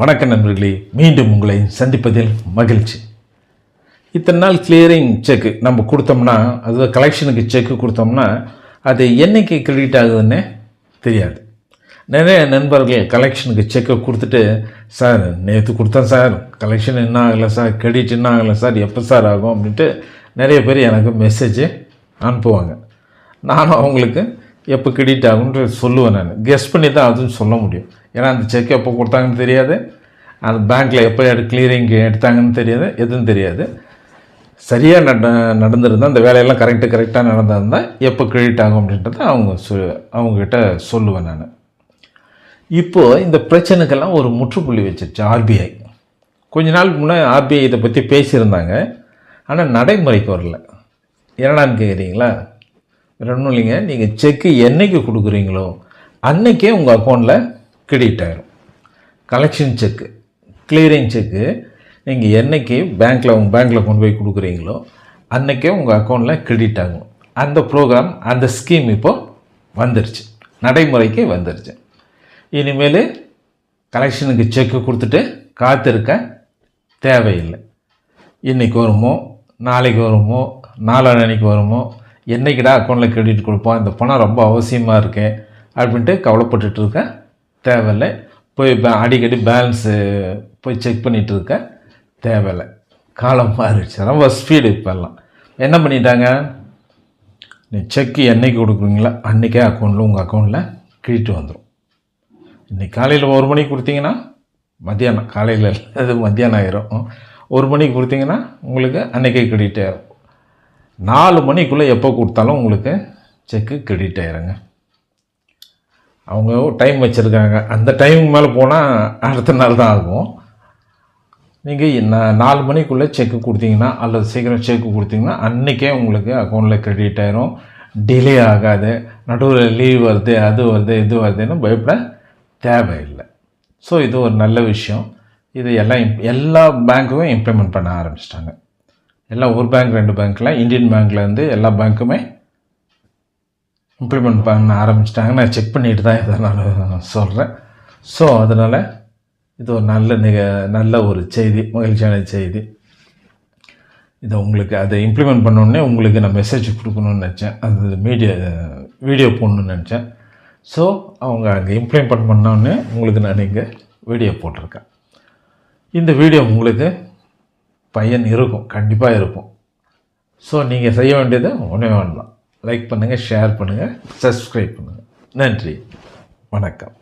வணக்க நண்பர்களே மீண்டும் உங்களை சந்திப்பதில் மகிழ்ச்சி. இத்தனை நாள் கிளியரிங் செக்கு நம்ம கொடுத்தோம்னா அது கலெக்ஷனுக்கு செக்கு கொடுத்தோம்னா அது என்னைக்கு கிரெடிட் ஆகுதுன்னே தெரியாது. நிறைய நண்பர்கள் கலெக்ஷனுக்கு செக்கை கொடுத்துட்டு சார் நேற்று கொடுத்தேன் சார். கலெக்ஷன் என்ன ஆகலை சார்? கிரெடிட் என்ன ஆகலை சார்? எப்போ சார் ஆகும்? அப்படின்ட்டு நிறைய பேர் எனக்கு மெசேஜ் அனுப்புவாங்க. நானும் அவங்களுக்கு எப்போ கிரெடிட் ஆகுன்ற சொல்லுவேன் நான். கெஸ் பண்ணி தான் அதுவும் சொல்ல முடியும். ஏன்னா அந்த செக் எப்போ கொடுத்தாங்கன்னு தெரியாது. அந்த பேங்க்கில் எப்போ கிளியரிங் எடுத்தாங்கன்னு தெரியாது. எதுவும் தெரியாது. சரியாக நட நடந்திருந்தால் அந்த வேலையெல்லாம் கரெக்டு கரெக்டாக நடந்திருந்தால் எப்போ கிரெடிட் ஆகும் அப்படின்றத அவங்க சொ அவங்கக்கிட்ட சொல்லுவேன் நான். இப்போது இந்த பிரச்சனைக்கெல்லாம் ஒரு முற்றுப்புள்ளி வச்சிருச்சு ஆர்பிஐ கொஞ்ச நாளுக்கு முன்னே ஆர்பிஐ இதை பற்றி பேசியிருந்தாங்க. ஆனால் நடைமுறைக்கு வரல. என்னடான்னு கேட்குறீங்களா வேறு ஒன்றும் இல்லைங்க நீங்கள் செக்கு என்னைக்கு கொடுக்குறீங்களோ அன்னைக்கே உங்கள் அக்கௌண்ட்டில் கிரெடிட் ஆகிடும் கலெக்ஷன் செக்கு கிளியரிங் செக்கு நீங்கள் என்னைக்கு பேங்க்கில் உங்கள் பேங்க்கில் கொண்டு போய் கொடுக்குறீங்களோ அன்றைக்கே உங்கள் அக்கௌண்ட்டில் கிரெடிட் ஆகும். அந்த ப்ரோக்ராம் அந்த ஸ்கீம் இப்போது வந்துருச்சு. நடைமுறைக்கு வந்துருச்சு. இனிமேல் கலெக்ஷனுக்கு செக்கு கொடுத்துட்டு காத்திருக்க தேவையில்லை. இன்றைக்கி வருமோ நாளைக்கு வருமோ நாளான்னைக்கு வருமோ என்னைக்குடா அக்கௌண்ட்டில் கிரெடிட் கொடுப்போம்? இந்த பணம் ரொம்ப அவசியமாக இருக்குது அப்படின்ட்டு கவலைப்பட்டுட்டு இருக்க தேவையில்லை. போய் பே அடிக்கடி பேலன்ஸு போய் செக் பண்ணிகிட்டு இருக்க தேவையில்லை. காலம் மாறிடுச்சு. ரொம்ப ஸ்பீடு இப்போல்லாம் என்ன பண்ணிட்டாங்க? நீ செக்கு என்னைக்கு கொடுக்குறீங்களோ அன்றைக்கே அக்கௌண்ட்டில் உங்கள் அக்கௌண்ட்டில் கிரெடிட் வந்துடும் இன்றைக்கி காலையில் ஒரு மணிக்கு கொடுத்தீங்கன்னா மத்தியானம் காலையில் அது மத்தியானம் ஆயிரும். ஒரு மணிக்கு கொடுத்தீங்கன்னா உங்களுக்கு அன்றைக்கே கிரெடிட் ஆயிரும் நாலு மணிக்குள்ளே எப்போ கொடுத்தாலும் உங்களுக்கு செக்கு கிரெடிட் ஆயிருங்க. அவங்க டைம் வச்சுருக்காங்க. அந்த டைமுக்கு மேலே போனால் அடுத்த நாள் தான் ஆகும். நீங்கள் நாலு மணிக்குள்ளே செக்கு கொடுத்தீங்கன்னா அல்லது சீக்கிரம் செக்கு கொடுத்தீங்கன்னா அன்றைக்கே உங்களுக்கு அக்கௌண்ட்டில் கிரெடிட் ஆயிரும். டிலே ஆகாது. நடுவில் லீவ் வருது அது வருது இது வருதுன்னு பயப்பட தேவையில்லை. ஸோ இது ஒரு நல்ல விஷயம். இது எல்லாம் எல்லா பேங்க்குமே இம்ப்ளிமெண்ட் பண்ண ஆரம்பிச்சிட்டாங்க. எல்லாம் ஒரு பேங்க் ரெண்டு பேங்க்கில் இந்தியன் பேங்க்லேருந்து எல்லா பேங்க்குமே இம்ப்ளிமெண்ட் பண்ண ஆரம்பிச்சிட்டாங்க நான் செக் பண்ணிட்டு தான் இதை நான் சொல்கிறேன் ஸோ அதனால் இது ஒரு நல்ல நிக நல்ல ஒரு செய்தி மகிழ்ச்சியான செய்தி. இதை உங்களுக்கு அதை இம்ப்ளிமெண்ட் பண்ணோடனே உங்களுக்கு நான் மெசேஜ் கொடுக்கணும்னு நினச்சேன். அது மீடியா வீடியோ போடணும்னு நினச்சேன். ஸோ அவங்க அங்கே இம்ப்ளிமெண்ட் பண்ணோடனே உங்களுக்கு நான் இங்கே வீடியோ போட்டிருக்கேன். இந்த வீடியோ உங்களுக்கு பயன் இருக்கும் கண்டிப்பாக இருக்கும் ஸோ நீங்கள் செய்ய வேண்டியது ஒன்றே வேண்டாம் லைக் பண்ணுங்கள் ஷேர் பண்ணுங்கள் சப்ஸ்கிரைப் பண்ணுங்கள் நன்றி. வணக்கம்.